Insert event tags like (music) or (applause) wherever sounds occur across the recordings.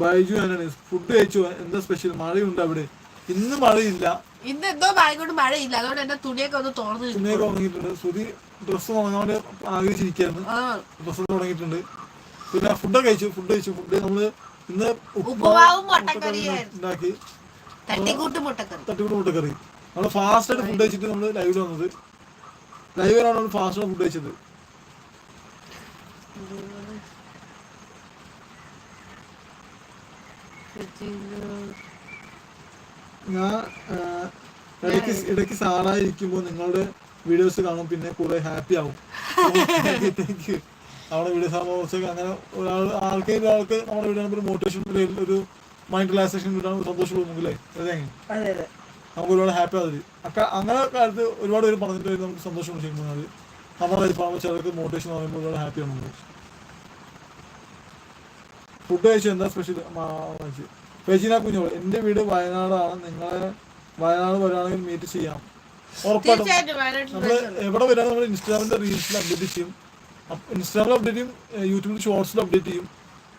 Baiju Antony's food കഴിച്ചു. എന്താ special മഴയുണ്ട് അവിടെ? ഇന്ന് മഴയില്ല. ഇന്ന് എന്തോ ഭാഗ്യം മഴയില്ല. അതുകൊണ്ട് എന്റെ തുണിയൊക്കെ ഒന്ന് തുറന്നു തുണിയൊക്കെ ഉണങ്ങിയിട്ടുണ്ട്. സുതി ഡ്രസ്സ് ഉണങ്ങാൻ ആഗ്രഹിച്ചിരിക്കുന്നു ഡ്രസ്സ് തുടങ്ങിയിട്ടുണ്ട് പിന്നെ ഫുഡൊക്കെ കഴിച്ചു. ഫുഡ് കഴിച്ചു. ഫുഡ് നമ്മൾ ഇന്ന് ഉപ്പുമാവും. ഉണ്ടാക്കി. തട്ടിക്കൂട്ട് മുട്ടക്കറി. നമ്മൾ ഫാസ്റ്റ് ആയിട്ട് ഫുഡ് കഴിച്ചിട്ട് നമ്മൾ ലൈവിൽ വന്നത്. ലൈവിലാണ് നമ്മൾ ഫാസ്റ്റ് ഫുഡ് കഴിച്ചത്. ഞാൻ ഇടയ്ക്ക് ഇടയ്ക്ക് സാറായി ഇരിക്കുമ്പോൾ നിങ്ങളുടെ വീഡിയോസ് കാണും പിന്നെ കുറെ ഹാപ്പി ആവും. താങ്ക് യു നമ്മുടെ വീഡിയോസ് ആകുമ്പോൾ അങ്ങനെ ഒരാൾ ആൾക്ക് ഒരാൾക്ക് നമ്മുടെ വീഡിയോ ഒരു മോട്ടിവേഷൻ ഒരു മൈൻഡ് റിലാക്സേഷൻ കിട്ടാൻ സന്തോഷം തോന്നുന്നില്ലേ അതെ അതെ. അതെ നമുക്ക് ഒരുപാട് ഹാപ്പി ആവും അക്ക അങ്ങനെ കാലത്ത് ഒരുപാട് പേര് പറഞ്ഞിട്ട് നമുക്ക് സന്തോഷം ചെയ്യുമ്പോൾ നമ്മുടെ ചിലർക്ക് മോട്ടിവേഷൻ പറയുമ്പോൾ ഒരുപാട് ഹാപ്പിയാണ് നമ്മൾ ഫുഡ് കഴിച്ചു എന്താ സ്പെഷ്യൽ ഫെജിന കുഞ്ഞോൾ എന്റെ വീട് വയനാടാണ്. നിങ്ങളെ വയനാട് വരാണെങ്കിൽ മീറ്റ് ചെയ്യാം. ഉറപ്പായിട്ടും. നമ്മൾ എവിടെ വരാൻ നമ്മൾ ഇൻസ്റ്റാഗ്രാമിന്റെ റീൽസിൽ അപ്ഡേറ്റ് ചെയ്യും. ഇൻസ്റ്റാഗ്രാമിൽ അപ്ഡേറ്റ് ചെയ്യും യൂട്യൂബിൽ ഷോർട്സിൽ അപ്ഡേറ്റ് ചെയ്യും.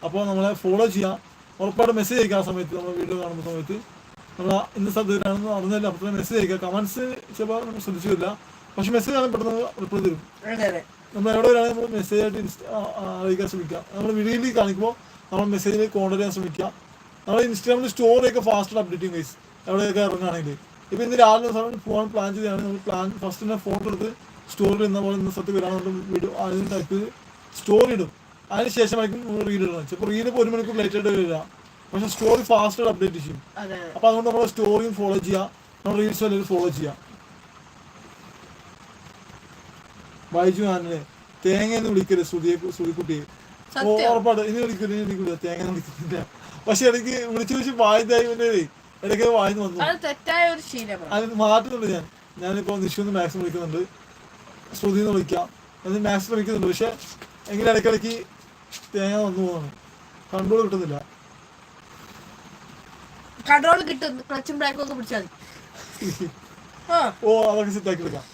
അപ്പോൾ നമ്മളെ ഫോളോ ചെയ്യാം. ഉറപ്പായിട്ട് മെസ്സേജ് അയക്കുക ആ സമയത്ത് നമ്മൾ വീഡിയോ കാണുന്ന സമയത്ത്. നമ്മൾ ഇന്ന സ്ഥലത്തിലാണെന്ന് അറിഞ്ഞാലും അപ്പോൾ മെസ്സേജ് അയക്കുക കമന്റ്സ് ചിലപ്പോൾ നമ്മൾ ശ്രദ്ധിച്ചില്ല പക്ഷെ മെസ്സേജ് ആണ് പെട്ടെന്ന് റിപ്ലൈ തരും. നമ്മൾ എവിടെ വരാണെങ്കിൽ നമ്മൾ മെസ്സേജ് ആയിട്ട് അറിയിക്കാൻ ശ്രമിക്കാം. നമ്മൾ വീഡിയോയിൽ കാണിക്കുമ്പോൾ നമ്മൾ മെസ്സേജിൽ കോണ്ടാക്ട് ചെയ്യാൻ ശ്രമിക്കുക. നമ്മൾ ഇൻസ്റ്റാഗ്രാമിൽ സ്റ്റോറിയൊക്കെ ഫാസ്റ്റ് അപ്ഡേറ്റ് ചെയ്യും ഗൈസ് എവിടെയൊക്കെ ഇറങ്ങുകയാണെങ്കിൽ ഇപ്പോൾ ഇന്ന് രാവിലെ സമയം ഫോൺ പ്ലാൻ ചെയ്താണ് നമ്മൾ പ്ലാൻ ഫസ്റ്റ് തന്നെ ഫോട്ടോ എടുത്ത് സ്റ്റോറി ഇന്ന പോലെ ഇന്ന സ്ഥലത്ത് വരാനുള്ള വീഡിയോ അതിന് ടൈപ്പ് ചെയ്ത് സ്റ്റോറി ഇടും. അതിന് ശേഷമായിരിക്കും നമ്മൾ റീൽ ഇടണം ചിലപ്പോൾ റീൽ ഇപ്പോൾ ഒരു മണിക്കൂർ ലേറ്റ് ആയിട്ട് വരില്ല. പക്ഷെ സ്റ്റോറി ഫാസ്റ്റ് അപ്ഡേറ്റ് ചെയ്യും. അപ്പോൾ അപ്പൊ അതുകൊണ്ട് നമ്മൾ സ്റ്റോറിയും ഫോളോ ചെയ്യുക. നമ്മൾ റീൽസ് അല്ലെങ്കിൽ ഫോളോ ചെയ്യാം ബൈജു ആനനെ തേങ്ങ എന്ന് വിളിക്കരുത് ശ്രുതിയെ ശ്രുതിക്കുട്ടിയെ. സത്യം. ഉറപ്പാണ് ഇനി വിളിക്കൂല ഇനി വിളിക്കൂല തേങ്ങ വിളിക്കുന്നില്ല. പക്ഷെ ഇടയ്ക്ക് വിളിച്ച് വിളിച്ച് വായിതായി പിന്നെ ഇടയ്ക്ക് വായിന്ന് വന്നു. അത് തെറ്റായ ഒരു ശീലമാണ് അത് മാറ്റുന്നുണ്ട് ഞാൻ. ഞാനിപ്പോ നിഷുന്ന് മാക്സിമം വിളിക്കുന്നുണ്ട് ശ്രുതി എന്ന് വിളിക്കാം. എന്നിട്ട് മാക്സിമം വിളിക്കുന്നുണ്ട് പക്ഷെ എങ്കിലും ഇടയ്ക്കിടയ്ക്ക് തേങ്ങ വന്നു പോകുന്നു കൺട്രോൾ കിട്ടുന്നില്ല. കൺട്രോൾ കിട്ടും. ക്ലച്ചും ബ്രേക്കും ഒക്കെ പിടിച്ചാൽ ഓ അതൊക്കെ സെറ്റാക്കി എടുക്കാം.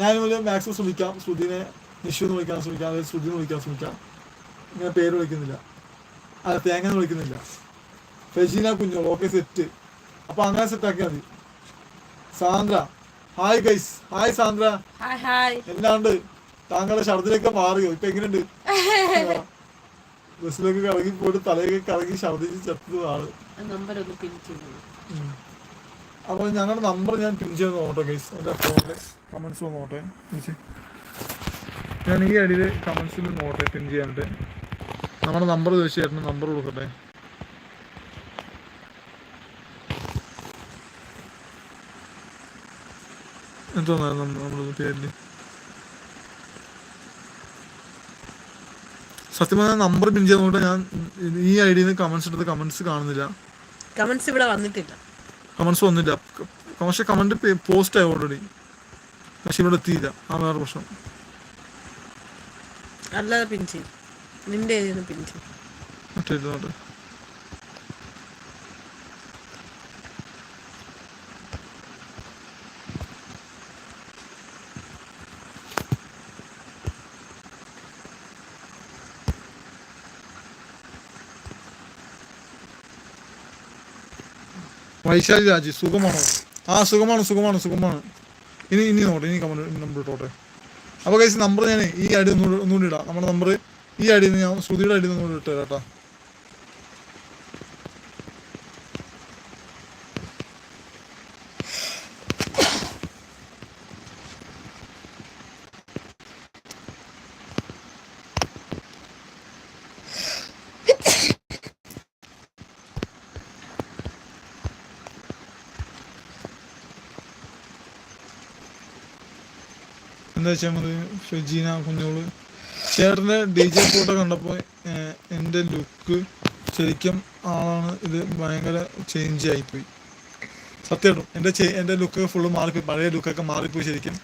ഞാൻ മാക്സിമം ശ്രമിക്കാം ശ്രുതിനെ നിഷു എന്ന് വിളിക്കാൻ ശ്രമിക്കാം അല്ലെങ്കിൽ ശ്രുതി എന്ന് വിളിക്കാൻ ശ്രമിക്കാം ഇങ്ങനെ പേര് വിളിക്കുന്നില്ല. അല്ല തേങ്ങ എന്ന് വിളിക്കുന്നില്ല. ഫെജീന കുഞ്ഞോ ഓക്കെ സെറ്റ്. അപ്പൊ അങ്ങനെ സെറ്റ് സെറ്റാക്കിയാൽ മതി. Sandra hi guys hi Sandra. എല്ലാണ്ട് താങ്കളുടെ ഛർദിലൊക്കെ മാറിയോ? ഇപ്പൊ എങ്ങനെയുണ്ട്? (laughs) ബസ്സിലൊക്കെ കറങ്ങി പോയിട്ട് തലയൊക്കെ കറങ്ങി ഛർദിച്ച് ചത്തത് ആൾ. അപ്പൊ ഞങ്ങളുടെ നമ്പർ ഞാൻ പിൻ ചെയ്ത് നോട്ടെ ഗൈസ് എന്റെ കമൻസ് നോട്ടെ വിളിച്ച്. ഞാൻ ഈ അടിയിൽ കമന്റ്സിൽ നോട്ടെ പിൻ ചെയ്യാനായിട്ട് നമ്മുടെ നമ്പർ ചോദിച്ചായിരുന്നു നമ്പർ കൊടുക്കട്ടെ. എന്തോന്നായിരുന്നു നമ്മുടെ സത്യം പറഞ്ഞാൽ നമ്പർ പിൻ ചെയ്ത് നോട്ടെ ഞാൻ ഈ ഐഡിയിൽ നിന്ന് കമന്റ്സ് എടുത്ത് കമന്റ്സ് കാണുന്നില്ല. കമന്റ്സ് ഇവിടെ വന്നിട്ടില്ല. കമന്റ്സ് വന്നില്ല. പക്ഷെ കമന്റ് പോസ്റ്റ് ആയി ഓൾറെഡി പക്ഷെ ഇവിടെ എത്തിയില്ല. ആ വേറെ പ്രശ്നം. അല്ലാതെ പിൻ ചെയ്യും. നിന്റെ ഏതാണ് ഇതോട്ട് വൈശാലി രാജി സുഖമാണോ? ആ സുഖമാണ് സുഖമാണ് സുഖമാണ്. ഇനി ഇനി നോട്ടെ ഇനി നമ്പർ ഇട്ടോട്ടെ. അപ്പോൾ കൈസ് നമ്പർ ഞാൻ ഈ ഒന്നുകൂടി ഒന്നുകൂടി ഇടാം. നമ്മുടെ നമ്പർ ഈ ഐ ഡിയിൽ ഞാൻ ശ്രുതിയുടെ ഐ നിന്ന് ഇട്ട് തരാം എന്താ വെച്ചാൽ മതി ഫെജീന കുഞ്ഞോൾ. ചേട്ടന്റെ ഡി ജെ ഫോട്ടോ കണ്ടപ്പോൾ എന്റെ ലുക്ക് ശരിക്കും ആളാണ്. ഇത് ഭയങ്കര ചേഞ്ച് ആയിപ്പോയി. സത്യം എന്റെ എന്റെ ലുക്കൊക്കെ ഫുള്ള് മാറിപ്പോയി. പഴയ ലുക്കൊക്കെ മാറിപ്പോയി ശരിക്കും.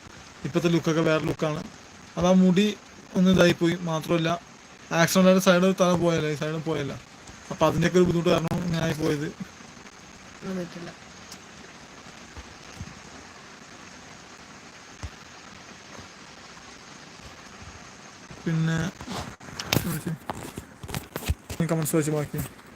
ഇപ്പോഴത്തെ ലുക്കൊക്കെ വേറെ ലുക്കാണ് അത് ആ മുടി ഒന്ന് ഇതായിപ്പോയി. മാത്രമല്ല ആക്സിഡന്റ് ആയിട്ട് സൈഡിൽ തല ഈ സൈഡിൽ പോയല്ല. അപ്പം അതിന്റെയൊക്കെ ഒരു ബുദ്ധിമുട്ട് കാരണം ആയി പോയത്. പിന്നെ കമൻസ് വെച്ച് ബാക്കി.